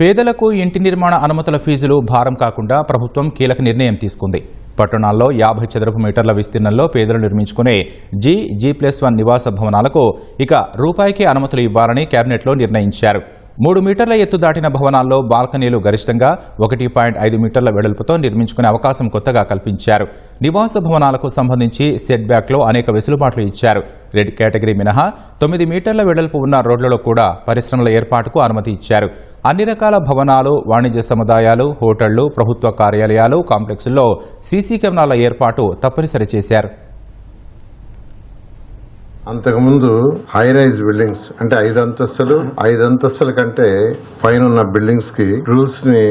పేదలకు ఇంటి నిర్మాణ అనుమతుల ఫీజులు భారం కాకుండా ప్రభుత్వం కీలక నిర్ణయం తీసుకుంది. పట్టణాల్లో యాభై చదరపు మీటర్ల విస్తీర్ణంలో పేదలు నిర్మించుకునే జీ జీ ప్లస్ వన్ నివాస భవనాలకు ఇక రూపాయికే అనుమతులు ఇవ్వాలని కేబినెట్లో నిర్ణయించారు. మూడు మీటర్ల ఎత్తు దాటిన భవనాల్లో బాల్కనీలు గరిష్టంగా ఒకటి పాయింట్ ఐదు మీటర్ల వెడల్పుతో నిర్మించుకునే అవకాశం కొత్తగా కల్పించారు. నివాస భవనాలకు సంబంధించి సెట్ బ్యాక్లో అనేక వెసులుబాట్లు ఇచ్చారు. రెడ్ కేటగిరీ మినహా తొమ్మిది మీటర్ల వెడల్పు ఉన్న రోడ్లలో కూడా పరిశ్రమల ఏర్పాటుకు అనుమతి ఇచ్చారు. అన్ని రకాల భవనాలు వాణిజ్య సముదాయాలు హోటళ్ళు ప్రభుత్వ కార్యాలయాలు కాంప్లెక్సుల్లో సీసీ కెమెరాల ఏర్పాటు తప్పనిసరి చేశారు. అంతకుముందు హై రైజ్ బిల్డింగ్స్ అంటే ఐదు అంతస్తులు ఐదు అంతస్తుల కంటే పైన ఉన్న బిల్డింగ్స్కి రూల్స్ని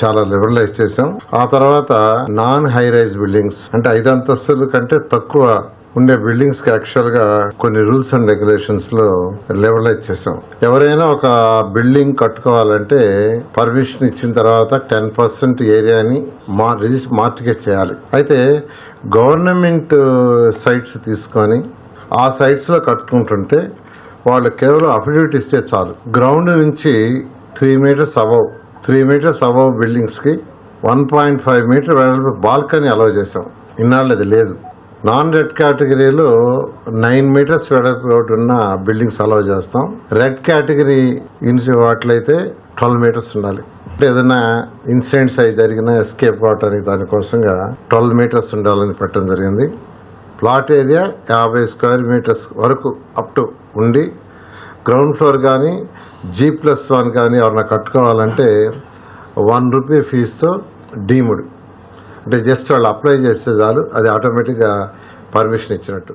చాలా లిబరలైజ్ చేసాం ఆ తర్వాత నాన్ హై రైజ్ బిల్డింగ్స్ అంటే ఐదు అంతస్తుల కంటే తక్కువ ఉండే బిల్డింగ్స్కి యాక్చువల్గా కొన్ని రూల్స్ అండ్ రెగ్యులేషన్స్లో లెవలైజ్ చేసాం ఎవరైనా ఒక బిల్డింగ్ కట్టుకోవాలంటే పర్మిషన్ ఇచ్చిన తర్వాత టెన్ పర్సెంట్ ఏరియాని మా రిజిస్టర్ మార్టిగేజ్ చేయాలి. అయితే గవర్నమెంట్ uh, సైట్స్ తీసుకొని ఆ సైట్స్లో కట్టుకుంటుంటే వాళ్ళు కేవలం అఫిడవిట్ ఇస్తే చాలు. గ్రౌండ్ నుంచి three meters above three meters above బిల్డింగ్స్కి one point five metre వెడల్పు బాల్కనీ అలౌ చేసాం ఇన్నాళ్ళు అది లేదు. నాన్ రెడ్ కేటగిరీలో నైన్ మీటర్స్ వెడల్పు రోడ్డు ఉన్న బిల్డింగ్స్ అలౌ చేస్తాం. రెడ్ కేటగిరీ ఇన్సి వాటిలైతే ట్వెల్వ్ మీటర్స్ ఉండాలి. ఏదైనా ఇన్సిడెంట్స్ అయి జరిగిన ఎస్కేప్ అవటానికి దానికోసంగా ట్వెల్వ్ మీటర్స్ ఉండాలని పెట్టడం జరిగింది. ప్లాట్ ఏరియా యాభై స్క్వేర్ మీటర్స్ వరకు అప్ టు ఉండి గ్రౌండ్ ఫ్లోర్ కానీ జీ ప్లస్ వన్ కానీ ఎవరన్నా కట్టుకోవాలంటే వన్ రూపీ ఫీజుతో డీముడ్. అంటే జస్ట్ వాళ్ళు అప్లై చేస్తే చాలు అది ఆటోమేటిక్గా పర్మిషన్ ఇచ్చినట్టు.